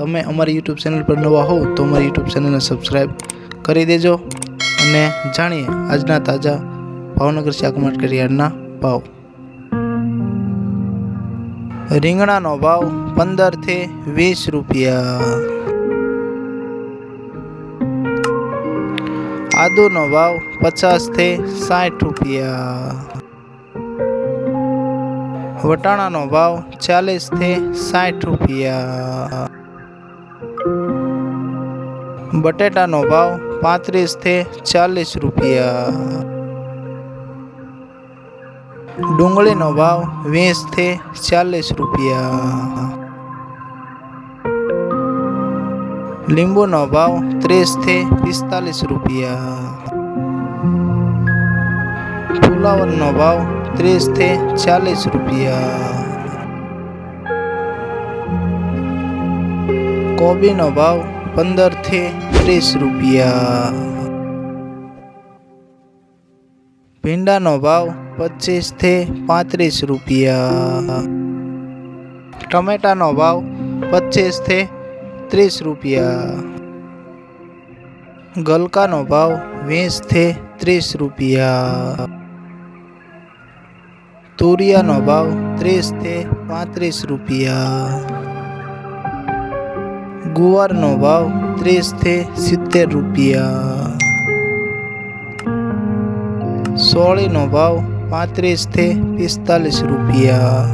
તમે અમારી YouTube channel પર નવા હોવ તો અમારી યુટ્યુબ ચેનલને સબસ્ક્રાઈબ કરી દેજો અને જાણીએ આજના તાજા ભાવનગર શાક માર્કેટ ભાવ. રીંગણાનો ભાવ પંદરથી વીસ રૂપિયા. આદુનો ભાવ પચાસથી સાઠ રૂપિયા. વટાણાનો ભાવ ચાલીસથી સાઠ રૂપિયા. બટેટાનો ભાવ પાંત્રીસથી ચાલીસ રૂપિયા. ડુંગળીનો ભાવ વીસથી ચાલીસ રૂપિયા. લીંબુનો ભાવ ત્રીસથી પિસ્તાલીસ રૂપિયા. ફુલાવરનો ભાવ ત્રીસથી ચાલીસ રૂપિયા. કોબીનો ભાવ પંદરથી ત્રીસ રૂપિયા. ભીંડાનો ભાવ પચીસથી પાંત્રીસ રૂપિયા. ટમેટાનો ભાવ પચીસથી ત્રીસ રૂપિયા. ગલકાનો ભાવ વીસથી ત્રીસ રૂપિયા. તુરિયાનો ભાવ ત્રીસથી પાંત્રીસ રૂપિયા. ગુવારનો ભાવ ત્રીસથી સિત્તેર રૂપિયા. સોળીનો ભાવ પાંત્રીસથી પિસ્તાલીસ રૂપિયા.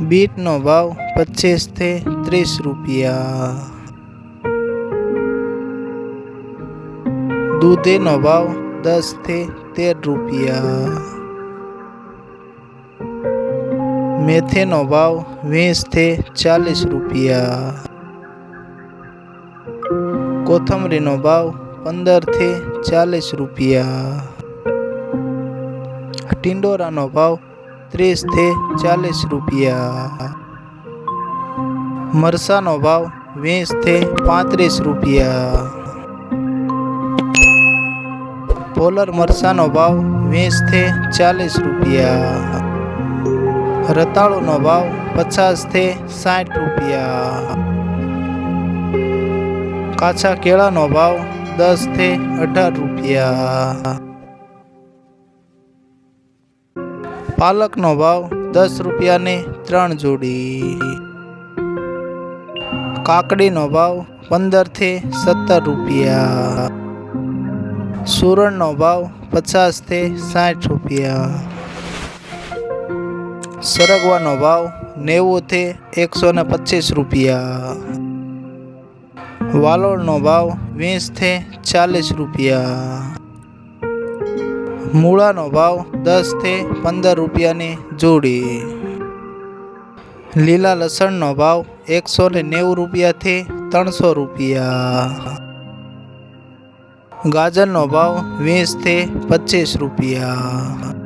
બીટનો ભાવ પચીસથી ત્રીસ રૂપિયા. દૂધીનો ભાવ દસથી તેર રૂપિયા. મેથીનો ભાવ વીસથી ચાલીસ રૂપિયા કોથમરીનો ભાવ પંદરથી ચાલીસ રૂપિયા ટિંડોરાનો ભાવ ત્રીસથી ચાલીસ રૂપિયા મરસાનો ભાવ વીસથી પાંત્રીસ રૂપિયા પોલર મરસાનો ભાવ વીસથી ચાલીસ રૂપિયા રતાળુનો ભાવ પચાસથી સાઠ રૂપિયા. કાચા કેળાનો ભાવ દસથી અઢાર રૂપિયા. પાલકનો ભાવ દસ રૂપિયાની ત્રણ જોડી. કાકડીનો ભાવ પંદરથી સત્તર રૂપિયા. સુરણનો ભાવ પચાસથી સાઠ રૂપિયા. સરગવાનો ભાવ નેવુંથી એકસો ને પચીસ રૂપિયા. વાલોળનો ભાવ વીસથી ચાલીસ રૂપિયા. મૂળાનો ભાવ દસથી પંદર રૂપિયાની જોડી. લીલા લસણનો ભાવ એકસો ને નેવું રૂપિયાથી ત્રણસો રૂપિયા. ગાજરનો ભાવ વીસથી પચીસ રૂપિયા.